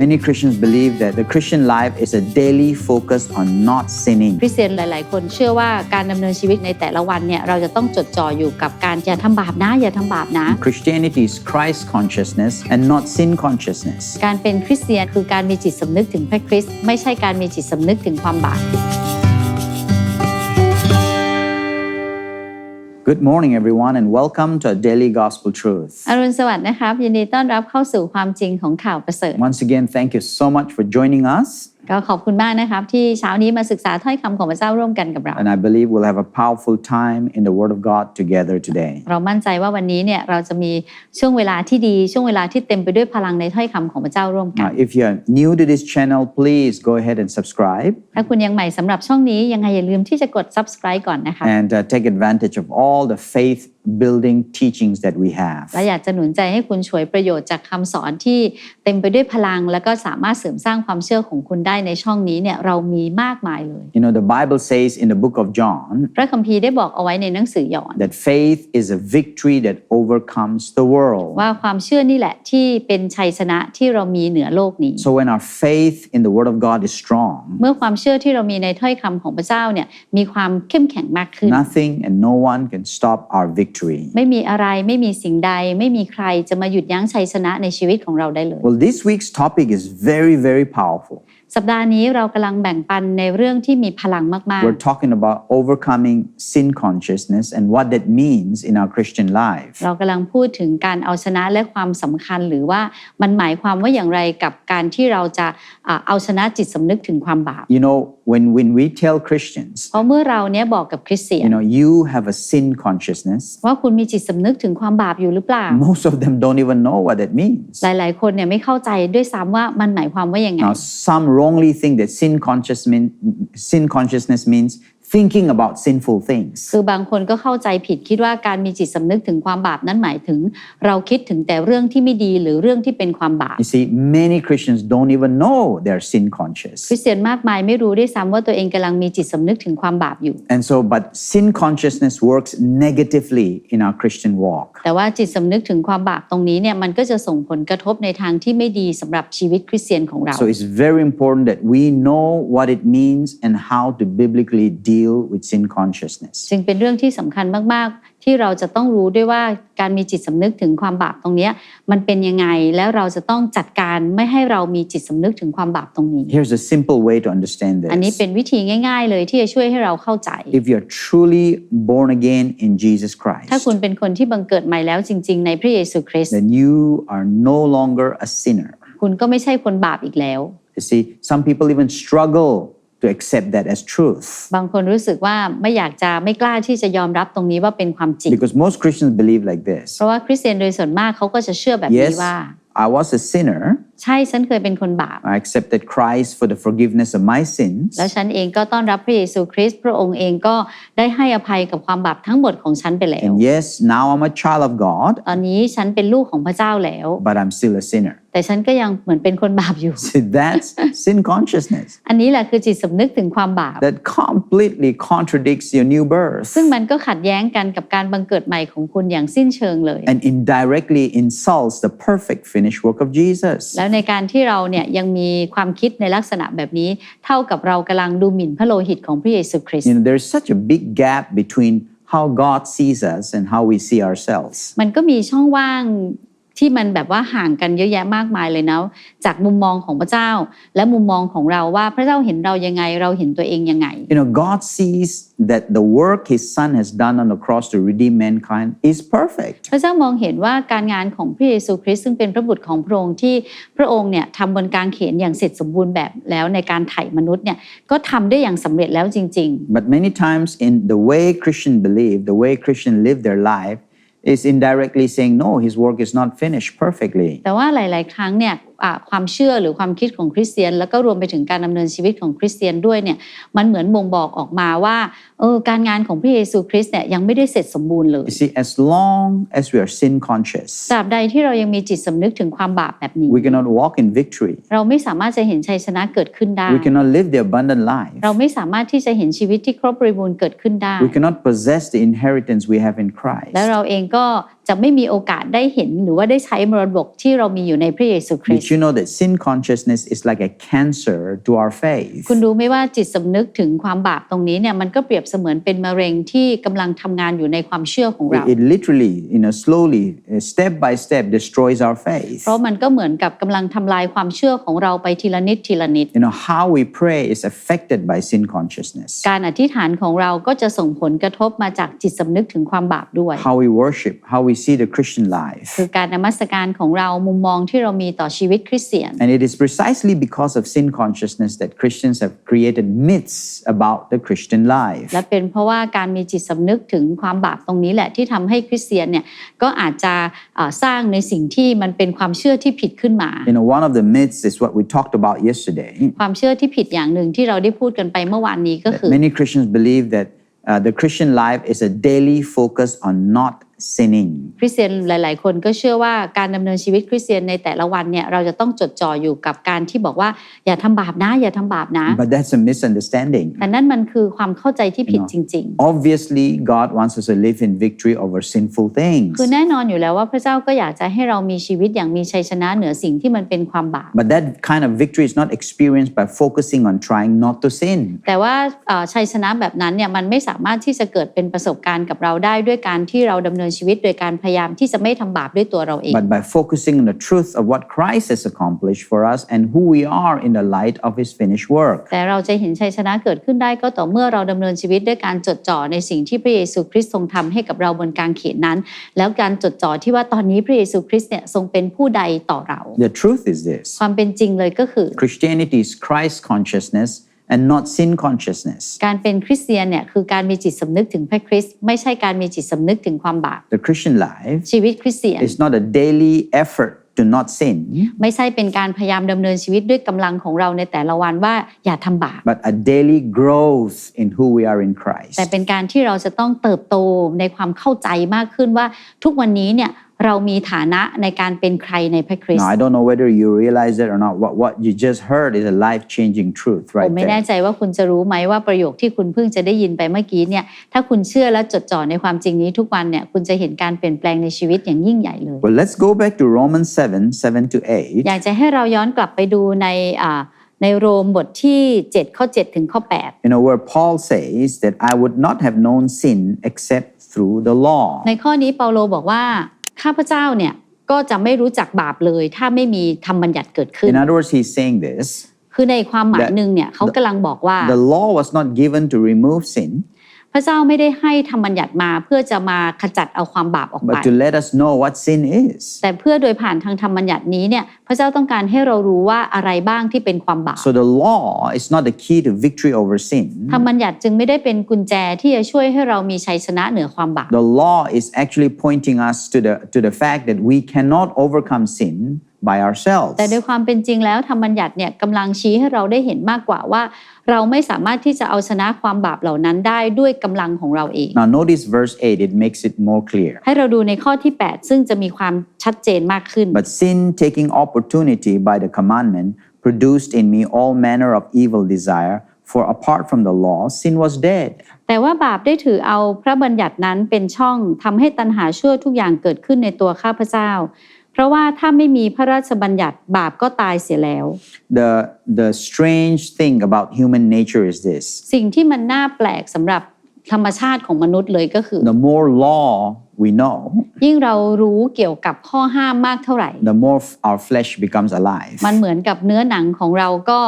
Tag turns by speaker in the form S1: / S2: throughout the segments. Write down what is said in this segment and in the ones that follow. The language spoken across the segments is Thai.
S1: Many Christians believe that the Christian life is a daily focus on not sinning.
S2: คริสเตียนหลาย ๆ คนเชื่อว่าการดำเนินชีวิตในแต่ละวันเนี่ยเราจะต้องจดจ่ออยู่กับการอย่าทำบาปนะอย่าทำบาปนะ
S1: Christianity is Christ consciousness and not sin consciousness.
S2: การเป็นคริสเตียนคือการมีจิตสำนึกถึงพระคริสต์ไม่ใช่การมีจิตสำนึกถึงความบาป
S1: Good morning, everyone, and welcome to our daily gospel truth.
S2: อรุณสวัสดิ์นะครับ ยินดีต้อนรับเข้าสู่ความจริงของข่าวประเสริฐ
S1: Once again, thank you so much for joining us.
S2: ก็ขอบคุณมากนะครับที่เช้านี้มาศึกษาถ้อยคำของพระเจ้าร่วมกันกับเรา
S1: And I believe we'll have a powerful time in the Word of God together today.
S2: เรามั่นใจว่าวันนี้เนี่ยเราจะมีช่วงเวลาที่ดีช่วงเวลาที่เต็มไปด้วยพลังในถ้อยคำของพระเจ้าร่วมกัน
S1: Now, if you're new to this channel, please go ahead and subscribe
S2: ถ้าคุณยังใหม่สำหรับช่องนี้ยังไงอย่าลืมที่จะกด subscribe ก่อนนะคะ
S1: and uh, take advantage of all the faith building teachings that we have.
S2: และอยากจะหนุนใจให้คุณฉวยประโยชน์จากคำสอนที่เต็มไปด้วยพลัง แล้วก็สามารถเสริมสร้างความเชื่อของคุณได้ในช่องนี้เนี่ยเรามีมากมายเลย
S1: You know, the Bible says in the book of John
S2: พระคัมภีร์ได้บอกเอาไว้ในหนังสือยอห์น
S1: that faith is a victory that overcomes the world.
S2: ว่าความเชื่อนี่แหละที่เป็นชัยชนะที่เรามีเหนือโลกนี้
S1: So when our faith in the Word of God is strong,
S2: เมื่อความเชื่อที่เรามีในถ้อยคำของพระเจ้าเนี่ยมีความเข้มแข็งมากขึ้น
S1: nothing and no one can stop our victory.
S2: ไม่มีอะไรไม่มีสิ่งใด ไม่มีใครจะมาหยุดยั้งชัยชนะในชีวิตของเราได้เลย
S1: Well, this week's topic is very, very powerful.
S2: สัปดาห์นี้เรากำลังแบ่งปันในเรื่องที่มีพลังมาก
S1: We're talking about overcoming sin consciousness and what that means in our Christian life.
S2: ๆเรากำลังพูดถึงการเอาชนะและความสำคัญหรือว่ามันหมายความว่าอย่างไรกับการที่เราจะอ่าเอาชนะจิตสำนึกถึงความบาป
S1: You know, when, when we tell Christians,
S2: เพราะเมื่อเราเนี้ยบอกกับคริสเตียน
S1: you know, you have a sin consciousness,
S2: ว่าคุณมีจิตสำนึกถึงความบาปอยู่หรือเปล่า
S1: most of them don't even know what that means.
S2: หลายๆ คนเนี่ยไม่เข้าใจด้วยซ้ำว่ามันหมายความว่ายังไง
S1: Now, some wrongly think that sin, consciousness means thinking about sinful things.
S2: คือบางคนก็เข้าใจผิดคิดว่าการมีจิตสำนึกถึงความบาปนั้นหมายถึง เราคิดถึงแต่เรื่องที่ไม่ดีหรือเรื่องที่เป็นความบาป
S1: You see, many Christians don't even know they're sin
S2: ค
S1: conscious.
S2: ริสเตียนมากมายไม่รู้ด้วยซ้ำว่าตัวเองกำลังมีจิตสำนึกถึงความบาปอยู่
S1: And so, but sin consciousness works negatively in our Christian walk.
S2: แต่ว่าจิตสำนึกถึงความบาปตรงนี้เนี่ยมันก็จะส่งผลกระทบในทางที่ไม่ดีสำหรับชีวิตคริสเตียนของเรา
S1: So it's very important that we know what it means and how to biblically deal with sin consciousness.
S2: จึงเป็นเรื่องที่สำคัญมาก ๆ ที่เราจะต้องรู้ด้วยว่าการมีจิตสำนึกถึงความบาปตรงเนี้ยมันเป็นยังไงแล้วเราจะต้องจัดการไม่ให้เรามีจิตสำนึกถึงความบาปตรงนี้
S1: Here's a simple way to understand
S2: อันนี้
S1: this.
S2: เป็นวิธีง่าย ๆ เลยที่จะช่วยให้เราเข้าใจ
S1: If you're truly born again in Jesus Christ,
S2: ถ้าคุณเป็นคนที่บังเกิดใหม่แล้วจริง ๆ ในพระเยซูคริสต์
S1: then you are no longer a sinner.
S2: คุณก็ไม่ใช่คนบาปอีกแล้ว
S1: You see, some people even struggle to accept that as truth
S2: บางคนรู้สึกว่าไม่อยากจะไม่กล้าที่จะยอมรับตรงนี้ว่าเป็นความจริง
S1: because most Christians believe like
S2: เพ
S1: this
S2: ราะว่าคริสเตียนโดยส่วนมากเขาก็จะเชื่อแบบนี้
S1: Yes,
S2: ว่า
S1: I was a sinner.
S2: ใช่ฉันเคยเป็นคนบาป
S1: I accepted Christ for the forgiveness of my sins.
S2: แล้วฉันเองก็ต้อนรับพระเยซูคริสต์พระองค์เองก็ได้ให้อภัยกับความบาปทั้งหมดของฉันไปแล้ว
S1: And yes, now I'm a child of God,
S2: ตอนนี้ฉันเป็นลูกของพระเจ้าแล้ว
S1: but I'm still a sinner.
S2: แต่ฉันก็ยังเหมือนเป็นคนบาปอยู่
S1: See, that's sin consciousness.
S2: อันนี้แหละคือจิตสำนึกถึงความบาป
S1: That completely contradicts your new birth
S2: ซึ่งมันก็ขัดแย้งกันกับการบังเกิดใหม่ของคุณอย่างสิ้นเชิงเลย
S1: and indirectly insults the perfect finished work of Jesus.
S2: แล้วในการที่เราเนี่ยยังมีความคิดในลักษณะแบบนี้ เท่ากับเรากำลังดูหมิ่นพระโลหิตของพระเยซูคริสต์
S1: You know, there's such a big gap between how God sees us and how we see ourselves.
S2: มันก็มีช่องว่าง ที่มันแบบว่าห่างกันเยอะแยะมากมายเลยนะจากมุมมองของพระเจ้า และมุมมองของเราว่าพระเจ้าเห็นเรายังไงเราเห็นตัวเองยังไง
S1: You know, God sees that the work His Son has done on the cross to redeem mankind is perfect.
S2: พระเจ้ามองเห็นว่าการงานของพระเยซูคริสต์ซึ่งเป็นพระบุตรของพระองค์ที่พระองค์เนี่ยทำบนกางเขนอย่างเสร็จสมบูรณ์แบบแล้วในการไถ่มนุษย์เนี่ยก็ทำได้อย่างสำเร็จแล้วจริง ๆ
S1: But many times, in the way Christian believe, the way Christian live their life, is indirectly saying, no, His work is not finished perfectly.
S2: แต่ว่าหลาย ๆ ครั้งเนี่ยอ่า ความเชื่อหรือความคิดของคริสเตียน แล้วก็รวมไปถึงการดำเนินชีวิตของคริสเตียนด้วยเนี่ยมันเหมือนบ่งบอกออกมาว่าเออการงานของพระเยซูคริสต์เนี่ยยังไม่ได้เสร็จสมบูรณ์เลย
S1: You see, as long as we are sin conscious,
S2: ตราบใดที่เรายังมีจิตสำนึกถึงความบาปแบบนี้
S1: we cannot walk in victory.
S2: เราไม่สามารถจะเห็นชัยชนะเกิดขึ้นได้
S1: We cannot live the abundant life.
S2: เราไม่สามารถที่จะเห็นชีวิตที่ครบบริบูรณ์เกิดขึ้นได้
S1: We cannot possess the inheritance we have in Christ.
S2: และเราเองก็จะไม่มีโอกาสได้เห็นหรือว่าได้ใช้มรดกที่เรามีอยู่ในพระเยซูคริส
S1: The
S2: ต์
S1: you know that sin consciousness is like a cancer to our faith?
S2: คุณรู้ไหมว่าจิตสำนึกถึงความบาปตรงนี้เนี่ยมันก็เปรียบเสมือนเป็นมะเร็งที่กำลังทำงานอยู่ในความเชื่อของเรา
S1: It, it literally, you know, slowly, uh, step by step, destroys our faith.
S2: เพราะมันก็เหมือนกับกำลังทำลายความเชื่อของเราไปทีละนิดทีละนิด
S1: You know, how we pray is affected by sin consciousness.
S2: การอธิษฐานของเราก็จะส่งผลกระทบมาจากจิตสำนึกถึงความบาปด้วย
S1: How we worship, how we see the Christian life.
S2: คือการนมัสการของเรามุมมองที่เรามีต่อชีวิตคริสเตียน
S1: And it is precisely because of sin consciousness that Christians have created myths about the Christian life.
S2: และเป็นเพราะว่าการมีจิตสำนึกถึงความบาปตรงนี้แหละที่ทำให้คริสเตียนเนี่ยก็อาจจะอ่าสร้างในสิ่งที่มันเป็นความเชื่อที่ผิดขึ้นมา
S1: You know, one of the myths is what we talked about yesterday.
S2: ความเชื่อที่ผิดอย่างหนึ่งที่เราได้พูดกันไปเมื่อวานนี้ก็คือ
S1: Many Christians believe that uh, the Christian life is a daily focus on not sinning.
S2: คริสเตียนหลาย ๆ คนก็เชื่อว่าการดำเนินชีวิตคริสเตียนในแต่ละวันเนี่ยเราจะต้องจดจ่ออยู่กับการที่บอกว่าอย่าทำบาปนะ อย่าทำบาปนะ
S1: But that's a misunderstanding.
S2: แต่นั่นมันคือความเข้าใจที่ผิดจริง
S1: Obviously, God wants us to live in victory over sinful things.
S2: ๆคือแน่นอนอยู่แล้วว่าพระเจ้าก็อยากจะให้เรามีชีวิตอย่างมีชัยชนะเหนือสิ่งที่มันเป็นความบาป
S1: But that kind of victory is not experienced by focusing on trying not to sin.
S2: แต่ว่าเอ่อชัยชนะแบบนั้นเนี่ยมันไม่สามารถที่จะเกิดเป็นประสบการณ์กับเราได้ด้วยการที่เราดำเนินชีวิตโดยการพยายามที่จะไม่ทำบาปด้วยตัวเราเอง
S1: But by focusing on the truth of what Christ has accomplished for us and who we are in the light of his finished work.
S2: แต่เราจะเห็นชัยชนะเกิดขึ้นได้ก็ต่อเมื่อเราดำเนินชีวิตด้วยการจดจ่อในสิ่งที่พระเยซูคริสต์ทรงทำให้กับเราบนกางเขนนั้น แล้วการจดจ่อที่ว่าตอนนี้พระเยซูคริสต์เนี่ยทรงเป็นผู้ใดต่อเรา
S1: The truth is this
S2: ความเป็นจริงเลยก็คือ
S1: Christianity is Christ consciousness and not sin consciousness.
S2: การเป็นคริสเตียนเนี่ยคือการมีจิตสำนึกถึงพระคริสต์ไม่ใช่การมีจิตสำนึกถึงความบาป
S1: The Christian life
S2: ชีวิตคริสเตียน
S1: is not a daily effort to not sin,
S2: ไม่ใช่เป็นการพยายามดำเนินชีวิตด้วยกำลังของเราในแต่ละวันว่าอย่าทำบาป
S1: but a daily growth in who we are in Christ.
S2: แต่เป็นการที่เราจะต้องเติบโตในความเข้าใจมากขึ้นว่าทุกวันนี้เนี่ย เรามีฐานะในการเป็นใครในพระคริส
S1: Now,
S2: ต์
S1: I don't know whether you realize that or not. What, what you just heard is a life changing truth
S2: ผ
S1: right
S2: มไม่แน่
S1: there.
S2: ใจว่าคุณจะรู้ไหมว่าประโยคที่คุณเพิ่งจะได้ยินไปเมื่อกี้เนี่ยถ้าคุณเชื่อและจดจ่อในความจริงนี้ทุกวันเนี่ยคุณจะเห็นการเปลี่ยนแปลงในชีวิตอย่างยิ่งใหญ่เลย
S1: Well, let's go back to Romans 7 7 to 8.
S2: อยากจะให้เราย้อนกลับไปดูในอ่าในโรมบทที่ 7 ข้อ 7 ถึงข้อ 8
S1: You know, where Paul says that I would not have known sin except through the law.
S2: ในข้อนี้เปาโลบอกว่า ข้าพเจ้าเนี่ยก็จะไม่รู้จักบาปเลย ถ้าไม่มีธรรมบัญญัติเกิดขึ้น
S1: In other words, he's saying this
S2: คือในความหมาย
S1: That-
S2: หนึ่งเนี่ยเขากำลังบอกว่า
S1: the law was not given to remove sin,
S2: พระเจ้าไม่ได้ให้ธรรมบัญญัติมาเพื่อจะมาขจัดเอาความบาปออกไป
S1: but to let us know what sin is.
S2: แต่เพื่อโดยผ่านทางธรรมบัญญัตินี้เนี่ยพระเจ้าต้องการให้เรารู้ว่าอะไรบ้างที่เป็นความบาป
S1: So the law is not the key to victory over sin.
S2: ธรรมบัญญัติจึงไม่ได้เป็นกุญแจที่จะช่วยให้เรามีชัยชนะเหนือความบาป
S1: The law is actually pointing us to the, to the fact that we cannot overcome sin by ourselves.
S2: แต่โดยความเป็นจริงแล้วธรรมบัญญัติเนี่ยกำลังชี้ให้เราได้เห็นมากกว่าว่า เราไม่สามารถที่จะเอาชนะความบาปเหล่านั้นได้ด้วยกำลังของเราเอง
S1: Now, notice verse 8, it makes it more clear.
S2: ให้เราดูในข้อที่ 8 ซึ่งจะมีความชัดเจนมากขึ้น
S1: But sin, taking opportunity by the commandment, produced in me all manner of evil desire. For apart from the law, sin was dead.
S2: แต่ว่าบาปได้ถือเอาพระบัญญัตินั้นเป็นช่องทำให้ตัณหาชั่วทุกอย่างเกิดขึ้นในตัวข้าพเจ้าเพ ราะว่าถ้าไม่มีพระราชบัญญัติบาปก็ตายเสียแล้ว
S1: The, the strange thing about human nature is this
S2: สิ่งที่มันน่าแปลกสำหรับธรรมชาติของมนุษย์เลยก็คือ
S1: the more law we know,
S2: ยิ่งเรารู้เกี่ยวกับข้อห้ามมากเท่าไหร่
S1: the more f- our flesh becomes alive.
S2: มันเหมือนกับเนื้อหนังของเราก็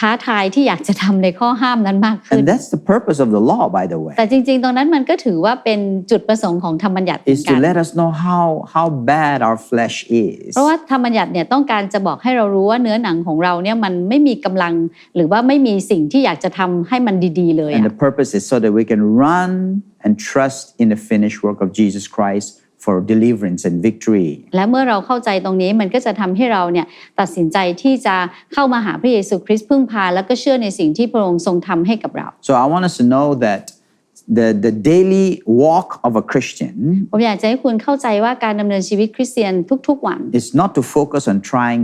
S2: ท้าทายที่อยากจะทำในข้อห้ามนั้นมากขึ้น
S1: And that's the purpose of the law, by the way,
S2: แต่จริงๆ ตรงนั้นมันก็ถือว่าเป็นจุดประสงค์ของธรรมบัญญัติเหมือ
S1: is
S2: นกั
S1: to
S2: น
S1: let us know how, how bad our flesh is.
S2: เพราะว่าธรรมบัญญัติเนี่ยต้องการจะบอกให้เรารู้ว่าเนื้อหนังของเราเนี่ยมันไม่มีกำลัง หรือว่าไม่มีสิ่งที่อยากจะทำให้มันดีๆ เลย
S1: And
S2: อะ
S1: the purpose is so that we can run and trust in the finished work of Jesus Christ for deliverance and victory.
S2: และเมื่อเราเข้าใจตรงนี้มันก็จะทำให้เราเนี่ยตัดสินใจที่จะเข้ามาหาพระเยซูคริสต์พึ่งพา แล้วก็เชื่อในสิ่งที่พระองค์ทรงทำให้กับเรา
S1: So I want us to know that the, the daily walk of a Christian
S2: ผมอยากจะให้คุณเข้าใจว่าการดำเนินชีวิตคริสเตียนทุกๆวัน
S1: is not to focus on trying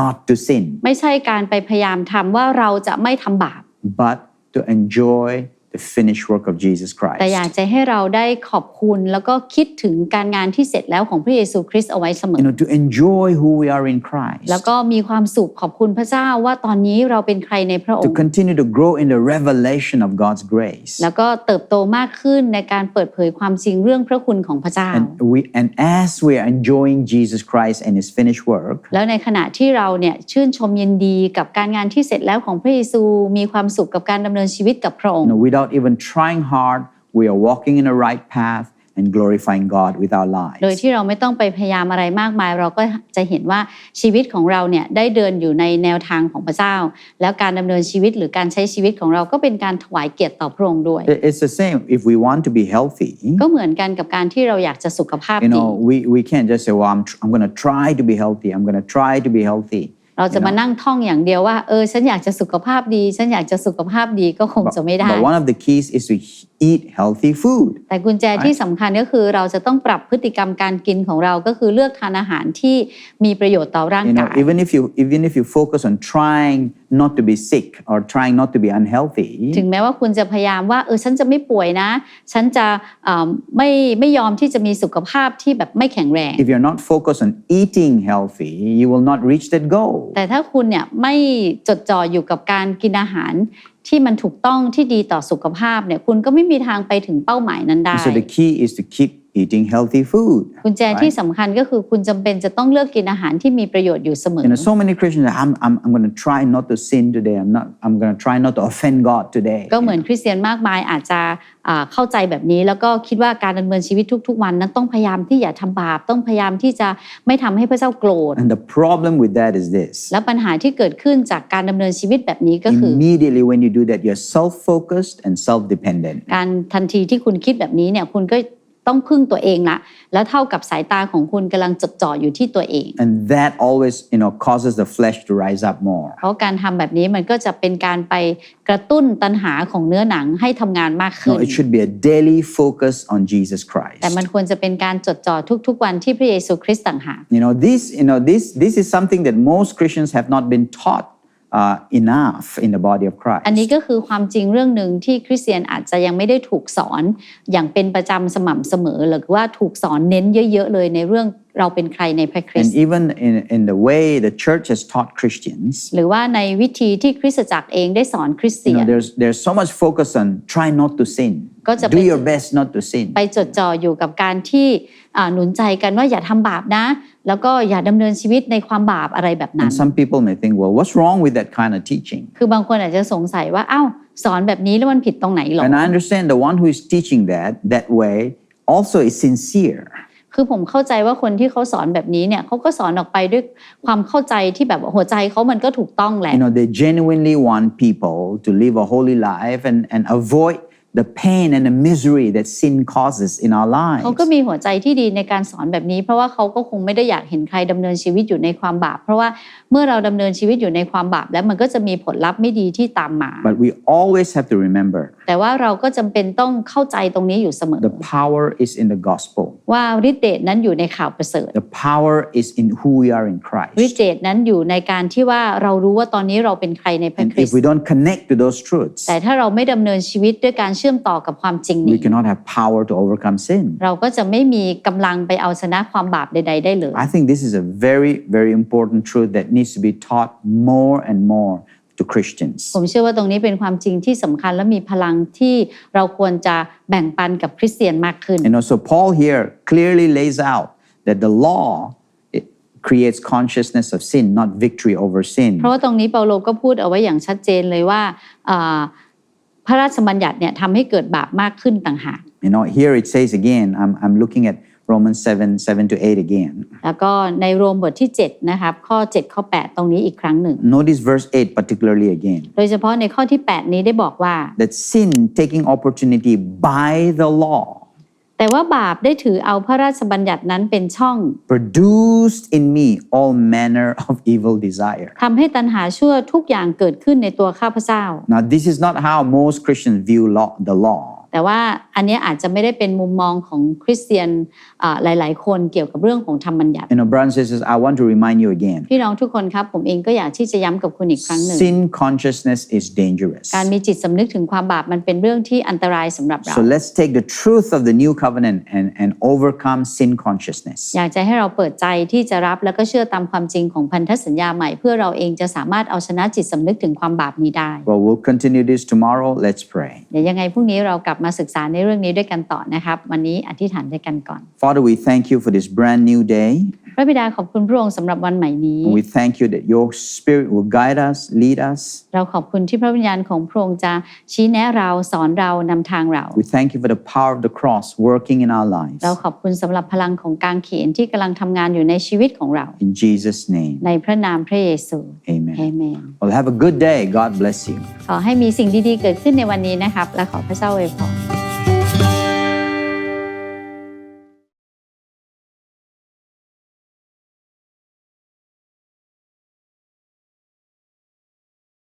S1: not to sin,
S2: ไม่ใช่การไปพยายามทำว่าเราจะไม่ทำบาป
S1: but to enjoy the finished work of Jesus
S2: แต่อยาก
S1: Christ.
S2: จะให้เราได้ขอบคุณแล้วก็คิดถึงการงานที่เสร็จแล้วของพระเยซูคริสต์เอาไว้เสมอ
S1: You know, to enjoy who we are in Christ.
S2: แล้วก็มีความสุขขอบคุณพระเจ้าว่าตอนนี้เราเป็นใครในพระอง
S1: To
S2: ค์
S1: continue to grow in the revelation of God's grace.
S2: แล้วก็เติบโตมากขึ้นในการเปิดเผยความจริงเรื่องพระคุณของพระเจ้า
S1: And we and as we are enjoying Jesus Christ and his finished work,
S2: แล้วในขณะที่เราเนี่ยชื่นชมยินดีกับการงานที่เสร็จแล้วของพระเยซูมีความสุขกับการดำเนินชีวิตกับพระอง
S1: you
S2: ค์
S1: know, without even trying hard, we are walking in the right path and glorifying God with our
S2: โดย
S1: lives.
S2: ที่เราไม่ต้องไปพยายามอะไรมากมาย เราก็จะเห็นว่าชีวิตของเราเนี่ยได้เดินอยู่ในแนวทางของพระเจ้า แล้วการดำเนินชีวิตหรือการใช้ชีวิตของเราก็เป็นการถวายเกียรติต่อพระองค์ด้วย
S1: It- It's the same. If we want to be healthy,
S2: ก็เหมือนกันกับการที่เราอยากจะสุขภาพ
S1: you
S2: ดี
S1: know, we, we can't just say, well, I'm, tr- I'm going to try to be healthy. I'm going to try to be healthy.
S2: เราจะมานั่งท่องอย่างเดียวว่าเออฉันอยากจะสุขภาพดี ฉันอยากจะสุขภาพดีก็คง
S1: But,
S2: จะไม่ได้
S1: but one of the keys is to eat healthy food.
S2: แต่กุญแจที่สำคัญก็คือเราจะต้องปรับพฤติกรรมการกินของเราก็คือเลือกทานอาหารที่มีประโยชน์ต่อร่าง
S1: You
S2: กา
S1: know,
S2: ย
S1: even if you even if you focus on trying not to be sick or trying not to be unhealthy,
S2: ถึงแม้ว่าคุณจะพยายามว่าเออฉันจะไม่ป่วยนะ ฉันจะเอ่อไม่ไม่ยอมที่จะมีสุขภาพที่แบบไม่แข็งแรง
S1: if you're not focused on eating healthy, you will not reach that goal.
S2: แต่ถ้าคุณเนี่ยไม่จดจ่ออยู่กับการกินอาหารที่มันถูกต้องที่ดีต่อสุขภาพเนี่ยคุณก็ไม่มีทางไปถึงเป้าหมายนั้นได้
S1: And so the key is to keep eating healthy food.
S2: กุญแจที่สำคัญก็คือคุณจำเป็นจะต้องเลือกกินอาหารที่มีประโยชน์อยู่เสมอ
S1: You know, so many Christians, say, I'm, I'm, I'm going to try not to sin today. I'm not. I'm going to try not to offend God today.
S2: ก็เหมือนคริสเตียนมากมายอาจจะอ่าเข้าใจแบบนี้ แล้วก็คิดว่าการดำเนินชีวิตทุก ๆ วันนั้นต้องพยายามที่อย่าทำบาปต้องพยายามที่จะไม่ทำให้พระเจ้าโกรธ
S1: And the problem with that is this:
S2: และปัญหาที่เกิดขึ้นจากการดำเนินชีวิตแบบนี้ก็คือ
S1: immediately when you do that, you're self-focused and self-dependent.
S2: การทันทีที่คุณคิดแบบนี้เนี่ยคุณก็ ต้องพึ่งตัวเองละแล้วเท่ากับสายตาของคุณกำลังจดจ่ออยู่ที่ตัวเอง
S1: And that always, you know, causes the flesh to rise up more.
S2: เพราะการทำแบบนี้มันก็จะเป็นการไปกระตุ้นตัณหาของเนื้อหนังให้ทำงานมาก
S1: No,
S2: ขึ้น
S1: it should be a daily focus on Jesus Christ.
S2: แต่มันควรจะเป็นการจดจ่อทุกๆวันที่พระเยซูคริสต์ต่างหาก
S1: You know, this, you know, this, this is something that most Christians have not been taught uh, enough in the body of Christ.
S2: อันนี้ก็คือความจริงเรื่องหนึ่งที่คริสเตียนอาจจะยังไม่ได้ถูกสอนอย่างเป็นประจำสม่ำเสมอ หรือว่าถูกสอนเน้นเยอะ ๆ เลยในเรื่องเราเป็นใครในพระคริส
S1: And
S2: ต์
S1: even in, in the way the church has taught Christians,
S2: หรือว่าในวิธีที่คริสตจักรเองได้สอนคริสเตี
S1: you
S2: ย
S1: know,
S2: น
S1: there's, there's so much focus on try not to sin.
S2: ก็จะ
S1: Do
S2: ไป
S1: your best not to sin.
S2: ไปจดจ่ออยู่กับการที่อ่าหนุนใจกันว่าอย่าทำบาปนะ แล้วก็อย่าดำเนินชีวิตในความบาปอะไรแบบนั้น
S1: And some people may think, well, what's wrong with that kind of teaching?
S2: คือบางคนอาจจะสงสัยว่าอ้าวสอนแบบนี้แล้วมันผิดตรงไหนหรอ
S1: And I understand the one who is teaching that that way also is sincere.
S2: คือผมเข้าใจว่าคนที่เขาสอนแบบนี้เนี่ยเขาก็สอนออกไปด้วยความเข้าใจที่แบบว่าหัวใจเขามันก็ถูกต้องแหละ
S1: You know, they genuinely want people to live a holy life and, and avoid the pain and the misery that sin causes in our lives.
S2: เขาก็มีหัวใจที่ดีในการสอนแบบนี้ เพราะว่าเขาก็คงไม่ได้อยากเห็นใครดำเนินชีวิตอยู่ในความบาป เพราะว่าเมื่อเราดำเนินชีวิตอยู่ในความบาป แล้วมันก็จะมีผลลัพธ์ไม่ดีที่ตามมา
S1: But we always have to remember
S2: แต่ว่าเราก็จำเป็นต้องเข้าใจตรงนี้อยู่เสมอ
S1: the power is in the gospel.
S2: ว่าฤทธิเดชนั้นอยู่ในข่าวประเสริฐ
S1: The power is in who we are in
S2: ฤทธิ
S1: Christ.
S2: เดชนั้นอยู่ในการที่ว่าเรารู้ว่าตอนนี้เราเป็นใครในพระ
S1: And
S2: คริส
S1: if
S2: ต์
S1: we don't connect to those truths,
S2: แต่ถ้าเราไม่ดำเนินชีวิตด้วยการเชื่อมต่อกับความจริง
S1: we
S2: นี้
S1: cannot have power to overcome sin.
S2: เราก็จะไม่มีกำลังไปเอาชนะความบาปใดๆได้เลย
S1: I think this is a very, very important truth that needs to be taught more and more to Christians.
S2: ผมเชื่อว่าตรงนี้เป็นความจริงที่สำคัญและมีพลังที่เราควรจะแบ่งปันกับคริสเตียนมากขึ้น
S1: You know, so Paul here clearly lays out that the law it creates consciousness of sin, not victory over
S2: เพ
S1: sin.
S2: ราะว่าตรงนี้เปาโลก็พูดเอาไว้อย่างชัดเจนเลยว่าอ่า พระราชบัญญัติเนี่ยทำให้เกิดบาปมากขึ้นต่างหาก
S1: You know, here it says again, I'm, I'm looking at Romans 7, 7 to 8 again.
S2: แล้วก็ในโรมบทที่7นะครับข้อ7ข้อ8 ตรงนี้อีกครั้งหนึ่ง
S1: Notice verse 8 particularly again.
S2: โดยเฉพาะในข้อที่ 8 นี้ได้บอกว่า
S1: That sin taking opportunity by the law
S2: แต่ว่าบาปได้ถือเอาพระราชบัญญัตินั้นเป็นช่อง
S1: produced in me all manner of evil desire.
S2: ทำให้ตัณหาชั่วทุกอย่างเกิดขึ้นในตัวข้าพเจ้า
S1: Now, this is not how most Christians view law, the law.
S2: แต่ว่าอันเนี้ยอาจจะไม่ได้เป็นมุมมองของคริสเตียนอ่าหลาย ๆ คนเกี่ยวกับเรื่องของธรรมบัญญัติ
S1: You know, brothers and sisters, I want to remind you again
S2: พี่น้องทุกคนครับ ผมเองก็อยากที่จะย้ำกับคุณอีกครั้งหนึ่ง
S1: sin consciousness is dangerous.
S2: การมีจิตสำนึกถึงความบาปมันเป็นเรื่องที่อันตรายสำหรับเรา
S1: So let's take the truth of the new covenant and, and overcome sin consciousness.
S2: อยากจะให้เราเปิดใจที่จะรับแล้วก็เชื่อตามความจริงของพันธสัญญาใหม่ เพื่อเราเองจะสามารถเอาชนะจิตสำนึกถึงความบาปนี้ได้
S1: Well, we'll continue this tomorrow. Let's pray.
S2: เดี๋ยวยังไงพรุ่งนี้เรากลับบมาศึกษาในเรื่องนี้ด้วยกันต่อนะครับ วันนี้อธิษฐานด้วยกันก่อน
S1: Father, we thank you for this brand new day.
S2: พระบิดาขอบคุณพระองค์สำหรับวันใหม่นี้
S1: And we thank you that your spirit will guide us, lead us.
S2: เราขอบคุณที่พระวิญญาณของพระองค์จะชี้แนะเราสอนเรานำทางเรา
S1: We thank you for the power of the cross working in our lives.
S2: เราขอบคุณสำหรับพลังของกางเขนที่กำลังทำงานอยู่ในชีวิตของเรา
S1: In Jesus' name,
S2: ในพระนามพระเยซูเอ
S1: amen.
S2: เมน
S1: Well, have a good day. God bless you.
S2: ขอให้มีสิ่งดีๆเกิดขึ้นในวันนี้นะครับและขอพระเจ้าอวยพร